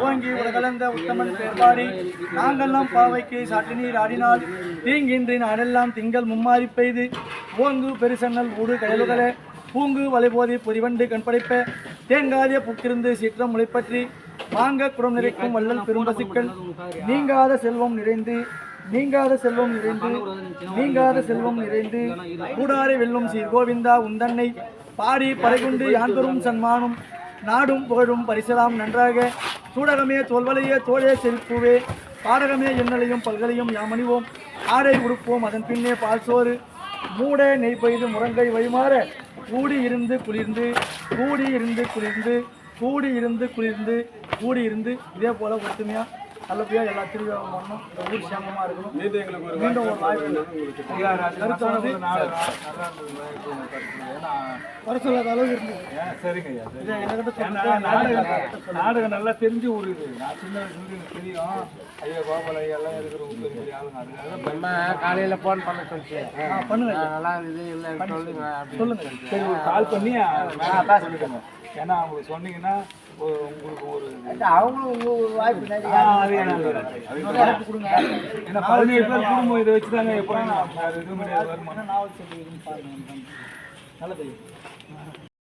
ஓங்கி உலகளந்த உத்தமன் பேர்பாடி நாங்கெல்லாம் பாவைக்கு சட்டு நீர் ஆடினால் தீங்கின்றி நாடெல்லாம் திங்கள் மும்மாறி பெய்து ஓங்கு பெருசன்னல் ஊடு கயலுகளே பூங்கு வலைபோதி பொறிவண்டு கண்படைப்ப தேங்காதிய புக்கிருந்து சீற்றம் முளைப்பற்றி வாங்க குடம் நிறைக்கும் வள்ளல் பெரும்பசிக்கல் நீங்காத செல்வம் நிறைந்து நீங்காத செல்வம் நிறைந்து நீங்காத செல்வம் நிறைந்து கூடாரை வெல்லும் சீர் கோவிந்தா உந்தன்னை பாடி பறைகுண்டு யான்பெரும் சன்மானும் நாடும் புகழும் பரிசலாம் நன்றாக. சூடகமே தோல்வலையே தோழே செருப்புவே பாடகமே எண்ணலையும் பல்கலையும் யாமணிவோம். ஆடை உடுப்போம் அதன் பின்னே பால் சோறு. மூட நெய் பெய்து முருங்கை வழிமாற கூடி இருந்து குளிர்ந்து கூடி இருந்து குளிர்ந்து கூடி இருந்து குளிர்ந்து கூடி இருந்து இதே போல் ஒற்றுமையாக நல்லபடியா எல்லா திருவிழாவும் வரணும் இந்த ஊர் சேமமா இருக்கணும். மீண்டும் ஒரு வாய்ப்பு கருத்தானது வர சொல்லாத அளவு இருந்தது சரிங்க நாடகம் நாடகம் நல்லா தெரிஞ்சு ஒரு இது நான் சின்ன வயசுல எனக்கு தெரியும். ஐயா கோபால் ஐயா எல்லாம் இருக்கிற ஒரு பெரிய ஆளுங்க. நம்ம காலையில போன் பண்ண சொல்லிச்சு. பண்ணுங்க. நல்லா இது இல்லை சொல்லுங்க அப்படின்னு சொல்லுங்க. சரி கால் பண்ணி சொல்லிடுங்க ஏன்னா அவங்களுக்கு சொன்னீங்கன்னா உங்களுக்கு ஒரு அவங்களும் வாய்ப்பு. ஏன்னா பதினேழு பேர் குடும்பம் இதை வச்சு தாங்க எப்போ நான் எதுவும் கிடையாது வருமானம். நாவல் சொல்லி நல்லது.